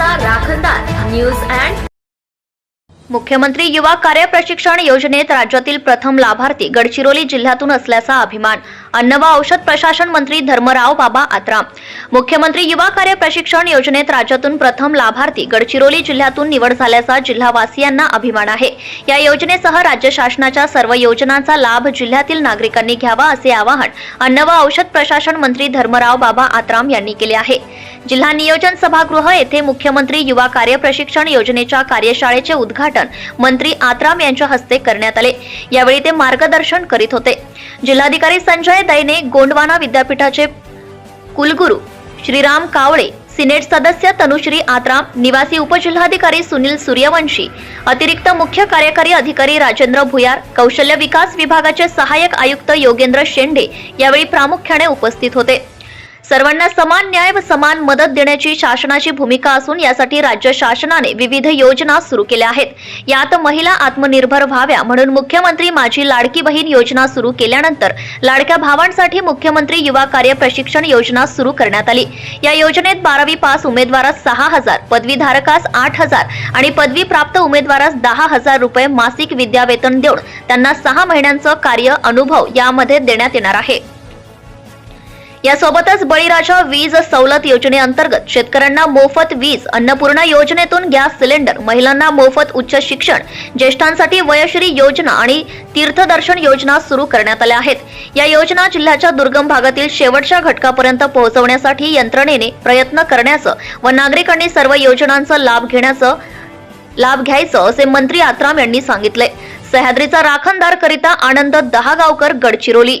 राखणदार news and मुख्यमंत्री युवा कार्य प्रशिक्षण योजनेत राज्यातील प्रथम लाभार्थी गडचिरोली जिल्ह्यातून असल्याचा अभिमान. अन्न व औषध प्रशासन मंत्री धर्मराव बाबा आत्राम. मुख्यमंत्री युवा कार्य प्रशिक्षण योजनेत राज्यातून प्रथम लाभार्थी गडचिरोली जिल्ह्यातून निवड झाल्याचा जिल्हावासियांना अभिमान आहे. या योजनेसह राज्य शासनाच्या सर्व योजनांचा लाभ जिल्ह्यातील नागरिकांनी घ्यावा असे आवाहन अन्न व औषध प्रशासन मंत्री धर्मराव बाबा आत्राम यांनी केले आहे. जिल्हा नियोजन सभागृह येथे मुख्यमंत्री युवा कार्य प्रशिक्षण योजनेच्या कार्यशाळेचे उद्घाटन मंत्री आत्राम यांच्या हस्ते करण्यात आले. यावेळी ते मार्गदर्शन करीत होते. जिल्हाधिकारी संजय दैने गोंडवाना विद्यापीठाचे कुलगुरू श्रीराम कावळे सिनेट सदस्य तनुश्री आत्राम निवासी उपजिल्हाधिकारी सुनील सूर्यवंशी अतिरिक्त मुख्य कार्यकारी अधिकारी राजेंद्र भुयार कौशल्य विकास विभागाचे सहाय्यक आयुक्त योगेंद्र शेंडे यावेळी प्रामुख्याने उपस्थित होते. सर्वांना समान न्याय व समान मदत देण्याची शासनाची भूमिका असून यासाठी राज्य शासनाने विविध योजना सुरू केल्या आहेत. यात महिला आत्मनिर्भर व्हाव्या म्हणून मुख्यमंत्री माझी लाडकी बहीण योजना सुरू केल्यानंतर लाडक्या भावांसाठी मुख्यमंत्री युवा कार्य प्रशिक्षण योजना सुरू करण्यात आली. या योजनेत बारावी पास उमेदवारास सहा हजार पदवीधारकास आठ हजार आणि पदवी प्राप्त उमेदवारास दहा हजार रुपये मासिक विद्यावेतन देऊन त्यांना सहा महिन्यांचं कार्य अनुभव यामध्ये देण्यात येणार आहे. यासोबतच बळीराजा वीज सवलत योजनेअंतर्गत शेतकऱ्यांना मोफत वीज अन्नपूर्णा योजनेतून गॅस सिलेंडर महिलांना मोफत उच्च शिक्षण ज्येष्ठांसाठी वयश्री योजना आणि तीर्थदर्शन योजना सुरू करण्यात आल्या आहेत. या योजना जिल्ह्याच्या दुर्गम भागातील शेवटच्या घटकापर्यंत पोहोचवण्यासाठी यंत्रणेने प्रयत्न करण्याचं व नागरिकांनी सर्व योजनांचा लाभ घेण्याचं लाभ घ्यायचं असे मंत्री आत्राम यांनी सांगितले सह्याद्रीचा राखणदार करिता आनंद दहागावकर गडचिरोली